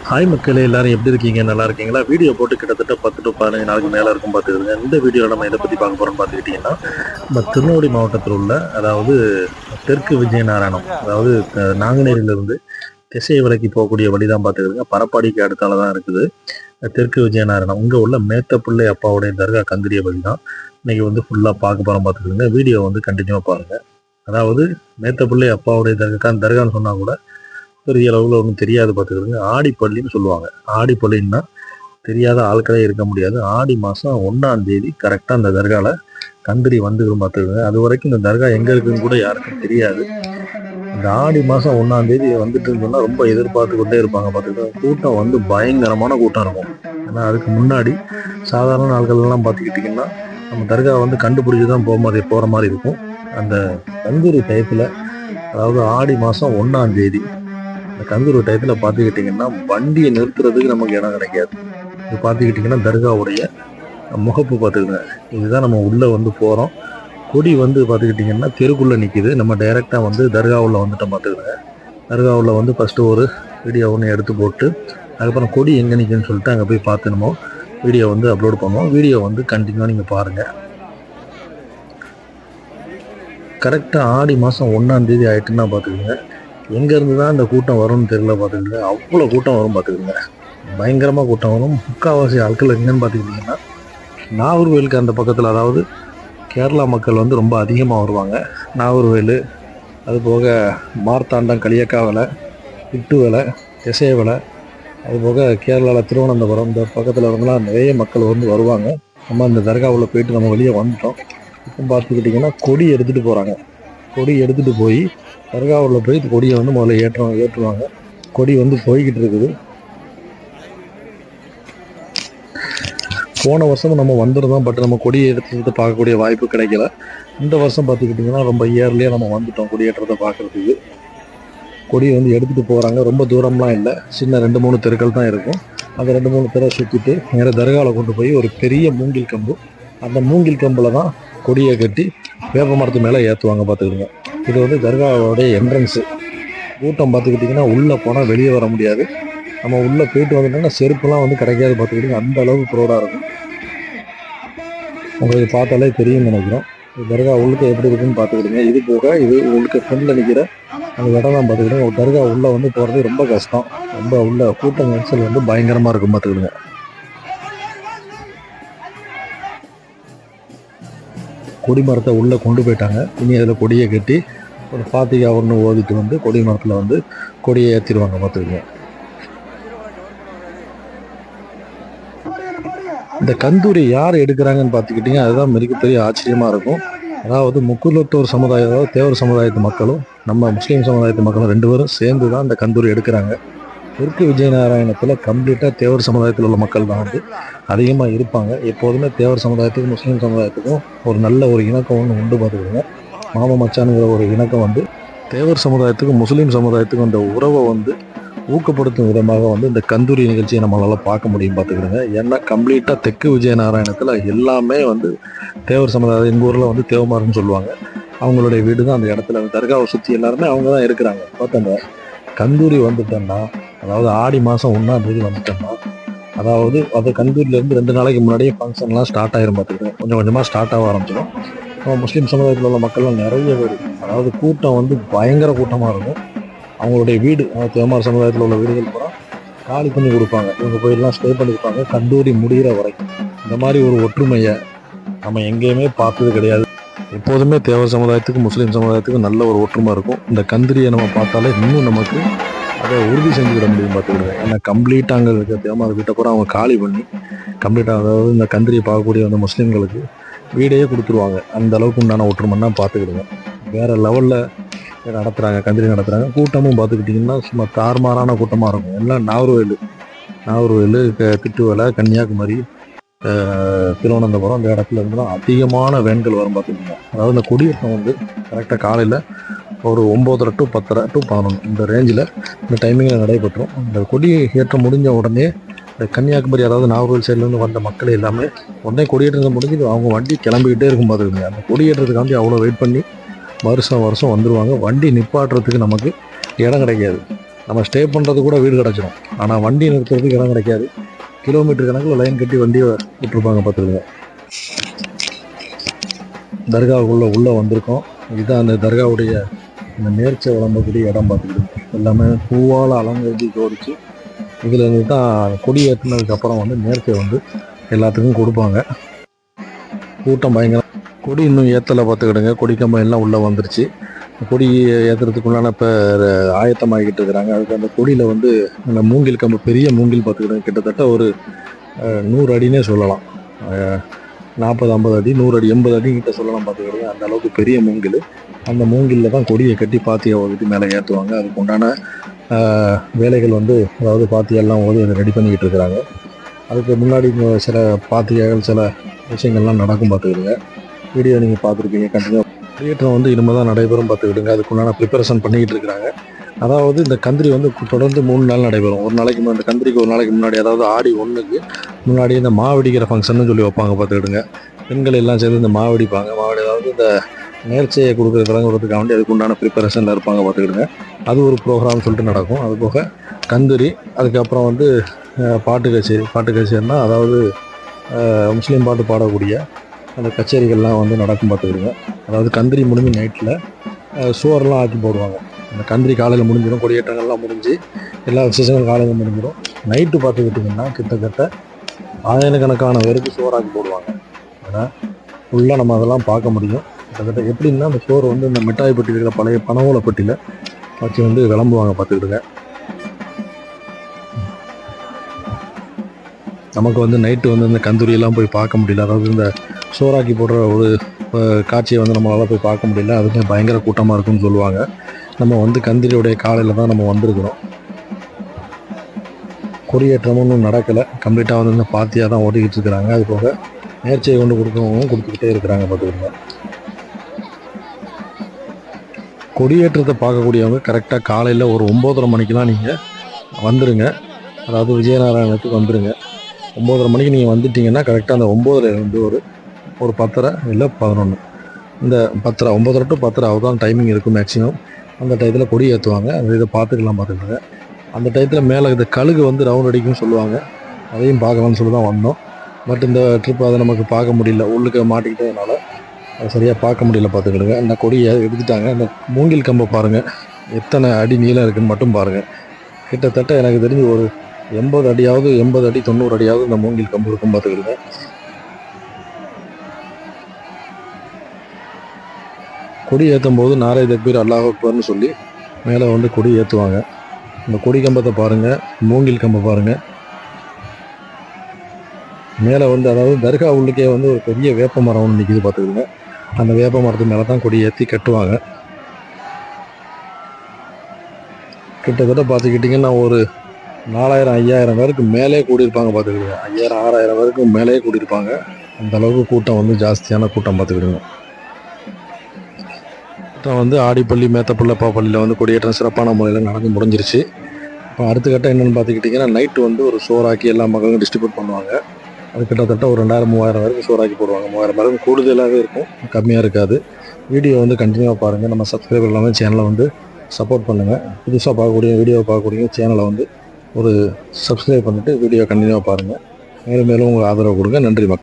Hi மக்களே எல்லாரும் எப்படி இருக்கீங்க? நல்லா இருக்கீங்களா? வீடியோ போட்டு கிட்டத்தட்ட பத்து டு பதினஞ்சு நாளுக்கு மேலே இருக்கும் பார்த்துக்கிடுங்க இந்த வீடியோவில் நம்ம எதை பற்றி பார்க்க போகிறோம்னு பார்த்துக்கிட்டிங்கன்னா நம்ம திருநெல்வேலி மாவட்டத்தில் உள்ள அதாவது தெற்கு விஜயநாராயணம் அதாவது அஹ், நாங்குநேரியிலிருந்து திசையை விலைக்கு போகக்கூடிய வழி தான் பார்த்துக்கிடுங்க பரப்பாடிக்கு அடுத்தால தான் இருக்குது. தெற்கு விஜயநாராயணம். இங்கே உள்ள மேத்தப்பிள்ளை அப்பாவுடைய தர்கா கந்திரிய வழி தான் இன்னைக்கு வந்து ஃபுல்லாக பார்க்க போகிறோம் பார்த்துக்கிடுங்க வீடியோ வந்து கண்டினியூவாக பாருங்கள் அதாவது மேத்தப்பிள்ளை அப்பாவுடைய தர்கா தர்கான்னு சொன்னால் கூட பெரிய அளவில் ஒன்றும் தெரியாது பார்த்துக்கிடுங்க ஆடிப்பள்ளின்னு சொல்லுவாங்க. ஆடிப்பள்ளின்னா தெரியாத ஆட்களே இருக்க முடியாது. ஆடி மாதம் ஒன்றாம் தேதி கரெக்டாக அந்த தர்காவில் கந்திரி வந்துக்கிடும் பார்த்துக்கிடுங்க அது வரைக்கும் இந்த தர்கா எங்கே இருக்குன்னு கூட யாருக்கும் தெரியாது. இந்த ஆடி மாதம் ஒன்றாம் தேதி வந்துட்டுன்னு சொன்னால் ரொம்ப எதிர்பார்த்து கொண்டே இருப்பாங்க பார்த்துக்கிட்டா கூட்டம் வந்து பயங்கரமான கூட்டம் இருக்கும். ஏன்னா அதுக்கு முன்னாடி சாதாரண ஆட்கள்லாம் பார்த்துக்கிட்டிங்கன்னா நம்ம தர்கா வந்து கண்டுபிடிச்சி தான் போக மாதிரி போகிற மாதிரி இருக்கும். அந்த கந்தூரி டயத்தில் அதாவது ஆடி மாதம் ஒன்றாம் தேதி இந்த கந்தூர் டயத்தில் பார்த்துக்கிட்டிங்கன்னா வண்டியை நிறுத்துறதுக்கு நமக்கு இடம் கிடைக்காது. இது பார்த்துக்கிட்டிங்கன்னா தர்காவுடைய முகப்பு பார்த்துக்குங்க இதுதான் நம்ம உள்ளே வந்து போகிறோம் கொடி வந்து பார்த்துக்கிட்டிங்கன்னா தெருக்குள்ளே நிற்கிது நம்ம டைரெக்டாக வந்து தர்காவில் வந்துட்டோம் பார்த்துக்கோங்க தர்காவில் வந்து ஃபஸ்ட்டு ஒரு வீடியோ ஒன்று எடுத்து போட்டு அதுக்கப்புறம் கொடி எங்கே நிற்குன்னு சொல்லிட்டு அங்கே போய் பார்த்துணுமோ வீடியோ வந்து அப்லோட் பண்ணுவோம். வீடியோ வந்து கண்டினியூவாக நீங்கள் பாருங்கள் கரெக்டாக ஆடி மாதம் ஒன்றாந்தேதி ஆயிட்டுன்னா பார்த்துக்கோங்க எங்கேருந்து தான் இந்த கூட்டம் வரும்னு தெரியல பார்த்துக்கங்க அவ்வளோ கூட்டம் வரும் பார்த்துக்கோங்க பயங்கரமாக கூட்டம் வரும். முக்கால்வாசி ஆட்கள் எங்கன்னு பார்த்துக்கிட்டிங்கன்னா நாகர்வேலுக்கு அந்த பக்கத்தில் அதாவது கேரளா மக்கள் வந்து ரொம்ப அதிகமாக வருவாங்க. நாகர்வேலு அதுபோக மார்த்தாண்டம் களியக்கா வேலை இட்டு வேலை திசையவலை வேலை அதுபோக கேரளாவில் திருவனந்தபுரம் இந்த பக்கத்தில் இருந்தெல்லாம் நிறைய மக்கள் வந்து வருவாங்க. நம்ம அந்த தர்காவில் போயிட்டு நம்ம வெளியே வந்துட்டோம். இப்போ பார்த்துக்கிட்டிங்கன்னா கொடி எடுத்துகிட்டு போகிறாங்க கொடி எடுத்துகிட்டு போய் தர்காவில் போய் கொடியை வந்து முதல்ல ஏற்றுவாங்க ஏற்றுவாங்க. கொடி வந்து போய்கிட்டு இருக்குது. போன வருஷம் நம்ம வந்துருந்தோம் பட் நம்ம கொடியை எடுத்துட்டு பார்க்கக்கூடிய வாய்ப்பு கிடைக்கல. இந்த வருஷம் பார்த்துக்கிட்டிங்கன்னா ரொம்ப இயர்லியாக நம்ம வந்துட்டோம் கொடியேற்றத்தை பார்க்குறதுக்கு. கொடியை வந்து எடுத்துகிட்டு போகிறாங்க ரொம்ப தூரம்லாம் இல்லை. சின்ன ரெண்டு மூணு தெருக்கள் தான் இருக்கும். அந்த ரெண்டு மூணு தெருவை சுற்றிட்டு நேராக தர்காவில் கொண்டு போய் ஒரு பெரிய மூங்கில் கம்பு. அந்த மூங்கில் கம்பில் தான் கொடியை கட்டி வேப்ப மரத்து மேலே ஏற்றுவாங்க பார்த்துக்கிடுங்க இது வந்து தர்காவோடைய என்ட்ரன்ஸு கூட்டம் பார்த்துக்கிட்டிங்கன்னா உள்ளே போனால் வெளியே வர முடியாது. நம்ம உள்ளே போயிட்டு வந்துட்டோம்னா செருப்புலாம் வந்து கிடைக்காது பார்த்துக்கிட்டிங்க. அந்த அளவுக்கு ப்ரௌடாக இருக்கும். உங்களுக்கு பார்த்தாலே தெரியும்னு நினைக்கிறோம். தர்கா உள்ளுக்கு எப்படி இருக்குன்னு பார்த்துக்கிடுங்க இது போக இது உங்களுக்கு ஃப்ரெண்டில் நிற்கிற அந்த இடம் தான் பார்த்துக்கிடுங்க ஒரு தர்கா உள்ளே வந்து போகிறது ரொம்ப கஷ்டம். ரொம்ப உள்ள கூட்டம் நெரிசல் வந்து பயங்கரமாக இருக்கும் பார்த்துக்கிடுங்க கொடி மரத்தை உள்ளே கொண்டு போயிட்டாங்க. இனி அதில் கொடியை கட்டி ஒரு பாத்திகா ஒன்று ஓதிட்டு வந்து கொடி மரத்தில் வந்து கொடியை ஏற்றிடுவாங்க பார்த்துக்கோங்க இந்த கந்தூரி யார் எடுக்கிறாங்கன்னு பார்த்துக்கிட்டிங்க அதுதான் மிகப்பெரிய ஆச்சரியமாக இருக்கும். அதாவது முக்குலத்தோர் சமுதாயம் அதாவது தேவர் சமுதாயத்து மக்களும் நம்ம முஸ்லீம் சமுதாயத்து மக்களும் ரெண்டு பேரும் சேர்ந்து தான் இந்த கந்தூரி எடுக்கிறாங்க. தெற்கு விஜயநாராயணத்தில் கம்ப்ளீட்டாக தேவர் சமுதாயத்தில் உள்ள மக்கள் தான் வந்து அதிகமாக இருப்பாங்க. எப்போதுமே தேவர் சமுதாயத்துக்கும் முஸ்லீம் சமுதாயத்துக்கும் ஒரு நல்ல ஒரு இணக்கம் ஒன்று உண்டு பார்த்துக்கிடுங்க மாம மச்சானுங்கிற ஒரு இணக்கம் வந்து தேவர் சமுதாயத்துக்கும் முஸ்லீம் சமுதாயத்துக்கும் அந்த உறவை வந்து ஊக்கப்படுத்தும் விதமாக வந்து இந்த கந்தூரி நிகழ்ச்சியை நம்மளால் பார்க்க முடியும் பார்த்துக்கிடுங்க ஏன்னா கம்ப்ளீட்டாக தெற்கு விஜயநாராயணத்தில் எல்லாமே வந்து தேவர் சமுதாயம் எங்கள் ஊரில் வந்து தேவமாருன்னு சொல்லுவாங்க. அவங்களுடைய வீடு தான் அந்த இடத்துல. அந்த தர்காவை சுற்றி எல்லாருமே அவங்க தான் இருக்கிறாங்க. பார்த்தோங்க கந்தூரி வந்துட்டோம்னா அதாவது ஆடி மாதம் ஒன்றாம் தேதி வந்துட்டோம்னா அதாவது அது கந்தூரிலேருந்து ரெண்டு நாளைக்கு முன்னாடியே ஃபங்க்ஷன்லாம் ஸ்டார்ட் ஆகிரும் பார்த்துக்கிடுங்க கொஞ்சம் கொஞ்சமாக ஸ்டார்ட் ஆக ஆரம்பிச்சிடும் நம்ம முஸ்லீம் சமுதாயத்தில் உள்ள மக்கள்லாம் நிறைய பேர் அதாவது கூட்டம் வந்து பயங்கர கூட்டமாக இருக்கும். அவங்களுடைய வீடு தேமார் சமுதாயத்தில் உள்ள வீடுகள் பூரா காலி பண்ணி கொடுப்பாங்க. இவங்க போயெல்லாம் ஸ்டே பண்ணியிருப்பாங்க கந்தூரி முடிகிற வரைக்கும். இந்த மாதிரி ஒரு ஒற்றுமையை நம்ம எங்கேயுமே பார்த்தது கிடையாது. எப்போதுமே தேவர் சமுதாயத்துக்கும் முஸ்லீம் சமுதாயத்துக்கும் நல்ல ஒரு ஒற்றுமை இருக்கும். இந்த கந்திரியை நம்ம பார்த்தாலே இன்னும் நமக்கு அதை உறுதி செஞ்சுக்கிட முடியும் பார்த்துக்கிடுங்க. ஏன்னா கம்ப்ளீட்டாக அங்கே இருக்க. தேமார் வீட்டை கூட அவங்க காலி பண்ணி கம்ப்ளீட்டாக அதாவது இந்த கந்திரியை பார்க்கக்கூடிய அந்த முஸ்லீம்களுக்கு வீடையே கொடுத்துருவாங்க. அந்த அளவுக்கு உண்டான ஒற்றுமைன்னா பார்த்துக்கிடுங்க. வேறு லெவலில் நடத்துகிறாங்க கந்திரி நடத்துகிறாங்க கூட்டமும் பார்த்துக்கிட்டிங்கன்னா சும்மா தார்மாரான கூட்டமாக இருக்கும். எல்லாம் நாகர்வேலு நாகர்வேலு திட்டுவேலை திட்டுவலை கன்னியாகுமரி திருவனந்தபுரம் இந்த இடத்துல இருந்து தான் அதிகமான வேன்கள் வரும் பார்த்துக்கிட்டிங்க. அதாவது இந்த கொடியேற்றம் வந்து கரெக்டாக காலையில் ஒரு ஒம்போதரை டு பத்தரை டு பதினொன்று இந்த ரேஞ்சில் இந்த டைமிங்கில் நடைபெற்றும் இந்த கொடி ஏற்றம் முடிஞ்ச உடனே இந்த கன்னியாகுமரி அதாவது நாகர்கோவில் சைட்லேருந்து வந்த மக்கள் எல்லாமே உடனே கொடியேற்றம் முடிஞ்சு அவங்க வண்டி கிளம்பிக்கிட்டே இருக்கும் பார்த்துக்கோங்க அந்த கொடியேற்றத்துக்காண்டி அவ்வளோ வெயிட் பண்ணி வருஷம் வருஷம் வந்துடுவாங்க வண்டி நிப்பாட்டுறதுக்கு நமக்கு இடம் கிடைக்காது. நம்ம ஸ்டே பண்ணுறது கூட வீடு கிடச்சிரும். ஆனால் வண்டி நிறுத்துறதுக்கு இடம் கிடைக்காது. கிலோமீட்டர் கணக்கில் லைன் கட்டி வண்டியை விட்டுருப்பாங்க பார்த்துருங்க தர்காவுக்குள்ளே உள்ளே வந்திருக்கோம். இதுதான் அந்த தர்காவுடைய இந்த நேர்ச்சியை விளம்பக்கூடிய இடம் பார்த்துக்கிட்டு எல்லாமே பூவால் அலங்கரித்து ஜோடிச்சு இதில் இருந்து தான் கொடி ஏற்றினதுக்கப்புறம் வந்து நேர்ச்சியை வந்து எல்லாத்துக்கும் கொடுப்பாங்க. கூட்டம் பயங்கரம் கொடி இன்னும் ஏற்றலை பார்த்துக்கிடுங்க. கொடி கம்பம் எல்லாம் உள்ளே வந்துருச்சு. கொடி ஏற்றுறதுக்குள்ளான இப்போ ஆயத்தமாகிக்கிட்டு இருக்கிறாங்க. அதுக்கு அந்த கொடியில் வந்து அந்த மூங்கில் கம்பு பெரிய மூங்கில் பார்த்துக்கிடுங்க. கிட்டத்தட்ட ஒரு நூறு அடினே சொல்லலாம். நாற்பது ஐம்பது அடி நூறு அடி எண்பது அடி கிட்ட சொல்லலாம் பார்த்துக்கிடுங்க அந்த அளவுக்கு பெரிய மூங்கில். அந்த மூங்கிலில் தான் கொடியை கட்டி பாத்தியை ஓதிட்டு மேலே ஏற்றுவாங்க. அதுக்கு உண்டான வேலைகள் வந்து அதாவது பாத்தியெல்லாம் ஓதி அதை ரெடி பண்ணிக்கிட்டு இருக்கிறாங்க. அதுக்கு முன்னாடி சில பாத்தியாக சில விஷயங்கள்லாம் நடக்கும் பார்த்துக்கிடுங்க. வீடியோ நீங்கள் பார்த்துருப்பீங்க கண்டினியூ கிரியேட்டர் வந்து இனிமேல் தான் நடைபெறும் பார்த்துக்கிடுங்க. அதுக்குண்டான ப்ரிப்பரேஷன் பண்ணிக்கிட்டு இருக்கிறாங்க. அதாவது இந்த கந்திரி வந்து தொடர்ந்து மூணு நாள் நடைபெறும். ஒரு நாளைக்கு முன்னாடி- இந்த கந்திரிக்கு ஒரு நாளைக்கு முன்னாடி அதாவது ஆடி ஒன்றுக்கு முன்னாடி இந்த மாவடிக்கிற ஃபங்க்ஷன் சொல்லி வைப்பாங்க பார்த்துக்கிடுங்க. பெண்கள் எல்லாம் சேர்ந்து இந்த மாவடிப்பாங்க. மாவடி அதாவது இந்த நேர்ச்சியை கொடுக்குற தொடங்குறதுக்காக வேண்டி அதுக்கு உண்டான ப்ரிப்பரேஷனில் இருப்பாங்க பார்த்துக்கிடுங்க. அது ஒரு ப்ரோக்ராம் சொல்லிட்டு நடக்கும். அது போக கந்திரி அதுக்கப்புறம் வந்து பாட்டு கச்சேரி. பாட்டு கச்சேரினா அதாவது முஸ்லீம் பாட்டு பாடக்கூடிய அந்த கச்சேரிகள்லாம் வந்து நடக்கும் பார்த்துக்கிடுங்க. அதாவது கந்திரி முடிஞ்சு நைட்டில் சோறெல்லாம் ஆக்கி போடுவாங்க. அந்த கந்திரி காலையில் முடிஞ்சிடும் கொடியேற்றங்கள்லாம் முடிஞ்சு எல்லா விசேஷங்களும் காலையில் முடிஞ்சிடும். நைட்டு பார்த்துக்கிட்டிங்கன்னா கிட்டத்தட்ட ஆயிரக்கணக்கான பேருக்கு சோறாக்கி போடுவாங்க. ஏன்னா ஃபுல்லாக நம்ம அதெல்லாம் பார்க்க முடியும். கிட்டத்தட்ட எப்படின்னா அந்த சோறு வந்து இந்த மிட்டாய் பெட்டியில் இருக்கிற பழைய பனவோல பெட்டியில் வச்சு வந்து விளம்புவாங்க பார்த்துக்கிட்டுங்க நமக்கு வந்து நைட்டு வந்து இந்த கந்தூரியெல்லாம் போய் பார்க்க முடியல. அதாவது இந்த சோறாக்கி போடுற ஒரு காட்சியை வந்து நம்மளால் போய் பார்க்க முடியல. அதுக்கு பயங்கர கூட்டமாக இருக்குன்னு சொல்லுவாங்க. நம்ம வந்து கந்திரியுடைய காலையில் தான் நம்ம வந்திருக்கிறோம். கொடியேற்றமும் ஒன்றும் நடக்கலை. கம்ப்ளீட்டாக வந்து இந்த பாத்தியாக தான் ஓட்டிக்கிட்டு இருக்கிறாங்க. அது போக நேர்ச்சியை கொண்டு கொடுக்கவங்க கொடுத்துக்கிட்டே இருக்கிறாங்க பார்த்துக்கோங்க. கொடியேற்றத்தை பார்க்கக்கூடியவங்க கரெக்டாக காலையில் ஒரு ஒம்போதரை மணிக்கெலாம் நீங்கள் வந்துடுங்க அதாவது விஜயநாராயணத்துக்கு வந்துடுங்க ஒம்போதரை மணிக்கு நீங்கள் வந்துட்டிங்கன்னா கரெக்டாக அந்த ஒம்போதரை வந்து ஒரு ஒரு பத்தரை இல்லை பதினொன்று இந்த பத்தரை ஒம்பதரை டு பத்தரை அவ்வளோதான் டைமிங் இருக்கும் மேக்ஸிமம் அந்த டயத்தில் கொடி ஏற்றுவாங்க அந்த இதை பார்த்துக்கலாம் பார்த்துக்கலாங்க. அந்த டயத்தில் மேலே இந்த கழுகு வந்து ரவுண்ட் அடிக்கும்னு சொல்லுவாங்க. அதையும் பார்க்கலாம்னு சொல்லி தான் வந்தோம். பட் இந்த ட்ரிப் அதை நமக்கு பார்க்க முடியல. உள்ளுக்கு மாட்டிக்கிட்டதுனால அதை சரியாக பார்க்க முடியல பார்த்துக்கிடுங்க அந்த கொடியை எடுத்துட்டாங்க. அந்த மூங்கில் கம்பை பாருங்கள் எத்தனை அடி நீளம் இருக்குன்னு மட்டும் பாருங்கள் கிட்டத்தட்ட எனக்கு தெரிஞ்சு ஒரு எண்பது அடியாவது எண்பது அடி தொண்ணூறு அடியாவது இந்த மூங்கில் கம்பு இருக்கும் பார்த்துக்கிடுங்க கொடி ஏற்றும் போது நாரை தக்பீர் அல்லாஹ் அக்பர்னு சொல்லி மேலே வந்து கொடி ஏற்றுவாங்க இந்த கொடி கம்பத்தை பாருங்கள் மூங்கில் கம்பை பாருங்கள் மேலே வந்து அதாவது தர்கா உள்ளுக்கே வந்து ஒரு பெரிய வேப்ப மரம் ஒன்று நிற்கிது பார்த்துக்கோங்க. அந்த வேப்ப மரத்து மேலே தான் கொடி ஏற்றி கட்டுவாங்க. கிட்டத்தட்ட பார்த்துக்கிட்டிங்கன்னா ஒரு நாலாயிரம் ஐயாயிரம் பேருக்கு மேலே கூடியிருப்பாங்க பார்த்துக்கிடுங்க ஐயாயிரம் ஆறாயிரம் பேருக்கு மேலே கூடியிருப்பாங்க. அந்த அளவுக்கு கூட்டம் வந்து ஜாஸ்தியான கூட்டம் பார்த்துக்கிடுங்க கூட்டம் வந்து ஆடிப்பள்ளி மேத்தப்பள்ளப்பா பள்ளியில் வந்து கொடியேற்றம் சிறப்பான முறையில் நடந்து முடிஞ்சிருச்சு. இப்போ அடுத்த கட்டம் என்னென்னு பார்த்துக்கிட்டிங்கன்னா நைட்டு வந்து ஒரு சோறாக்கி எல்லா மக்களுக்கும் டிஸ்ட்ரிபியூட் பண்ணுவாங்க. அது கிட்டத்தட்ட ஒரு ரெண்டாயிரம் மூவாயிரம் வரைக்கும் சோறாக்கி போடுவாங்க. மூவாயிரம் வரைக்கும் கூடுதலாகவே இருக்கும் கம்மியாக இருக்காது. வீடியோ வந்து கண்டினியூவாக பாருங்கள் நம்ம சப்ஸ்கிரைபர் எல்லாமே சேனலை வந்து சப்போர்ட் பண்ணுங்கள் புதுசாக பார்க்கக்கூடிய வீடியோ பார்க்கக்கூடிய சேனலை வந்து ஒரு சப்ஸ்கிரைப் பண்ணிவிட்டு வீடியோ கண்டினியூவாக பாருங்கள் மேலும் மேலும் உங்கள் ஆதரவு கொடுங்க. நன்றி மக்கள்.